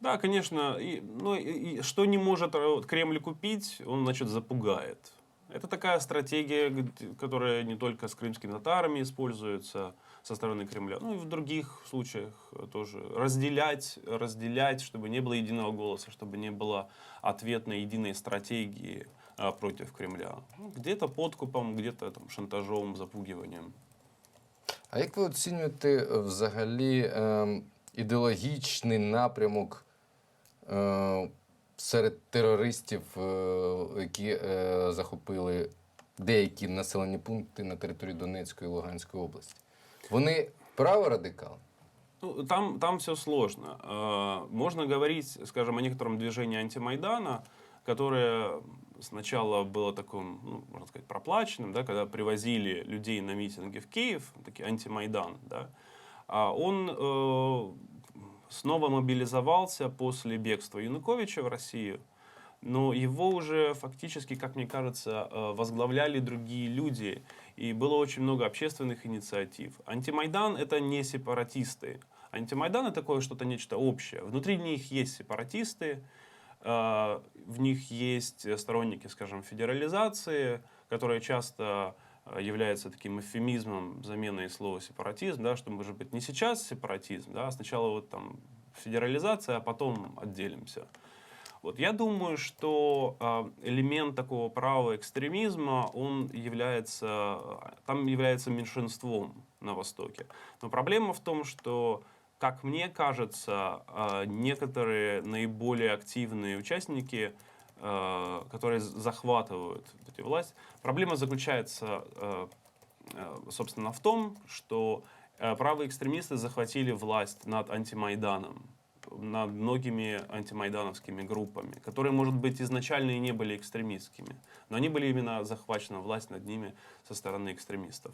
Да, конечно. И, ну, и- и что не может э, вот Кремль купить, он, значит, запугает. Это такая стратегия, г- которая не только с крымскими татарами используется со стороны Кремля, ну и в других случаях э, тоже. Разделять, разделять, чтобы не было единого голоса, чтобы не было ответной единой стратегии а, против Кремля. Ну, где-то подкупом, где-то там, шантажом, запугиванием. А як ви оцінюєте е, взагалі е, ідеологічний напрямок е, серед терористів, е, які е, захопили деякі населені пункти на території Донецької і Луганської області? Вони праворадикали? Ну, там, там все сложно. Э, Можно говорить, скажем, о некотором движении антимайдана, которое сначала было таким, ну, можно сказать, проплаченным, да, когда привозили людей на митинги в Киев, такие антимайдан, да, а он э, снова мобилизовался после бегства Януковича в Россию, но его уже фактически, как мне кажется, э, возглавляли другие люди, и было очень много общественных инициатив. Антимайдан — это не сепаратисты. Антимайдан — это такое что-то нечто общее. Внутри них есть сепаратисты, э, в них есть сторонники, скажем, федерализации, которая часто является таким эвфемизмом заменой слова сепаратизм, да, что может быть не сейчас сепаратизм, да, а сначала вот там федерализация, а потом отделимся. Вот я думаю, что э, элемент такого правого экстремизма, он является, там является меньшинством на Востоке. Но проблема в том, что, как мне кажется, э, некоторые наиболее активные участники, э, которые захватывают эти власть, проблема заключается, э, э, собственно, в том, что э, правые экстремисты захватили власть над антимайданом над многими антимайдановскими группами, которые, может быть, изначально и не были экстремистскими, но они были именно захвачена власть над ними со стороны экстремистов.